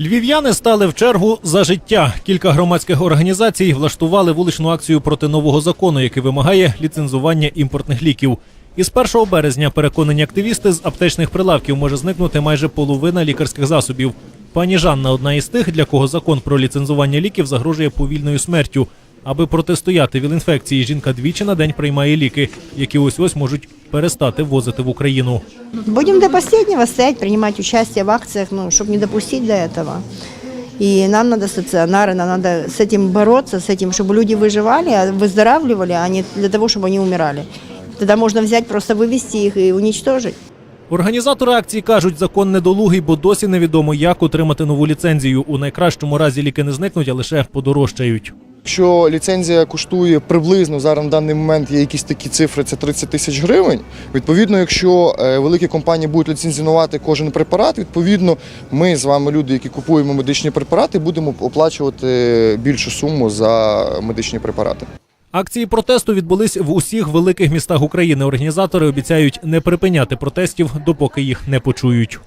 Львів'яни стали в чергу за життя. Кілька громадських організацій влаштували вуличну акцію проти нового закону, який вимагає ліцензування імпортних ліків. Із 1 березня переконані активісти з аптечних прилавків може зникнути майже половина лікарських засобів. Пані Жанна одна із тих, для кого закон про ліцензування ліків загрожує повільною смертю. Аби протистояти віл-інфекції, жінка двічі на день приймає ліки, які ось ось можуть перестати ввозити в Україну. Будем до последнего стоять, принимать участие в акциях, ну, чтобы не допустить до этого. И нам надо стационары, нам надо с этим бороться, с этим, чтобы люди выживали, а выздоравливали, а не для того, чтобы они умирали. Тогда можно взять, просто вывести их и уничтожить. Організатори акції кажуть, закон недолугий, бо досі невідомо, як отримати нову ліцензію. У найкращому разі ліки не зникнуть, а лише подорожчають. Якщо ліцензія коштує приблизно зараз на даний момент є якісь такі цифри, це 30 тисяч гривень. Відповідно, якщо е, великі компанії будуть ліцензіонувати кожен препарат, відповідно, ми з вами, люди, які купуємо медичні препарати, будемо оплачувати більшу суму за медичні препарати. Акції протесту відбулись в усіх великих містах України. Організатори обіцяють не припиняти протестів, допоки їх не почують.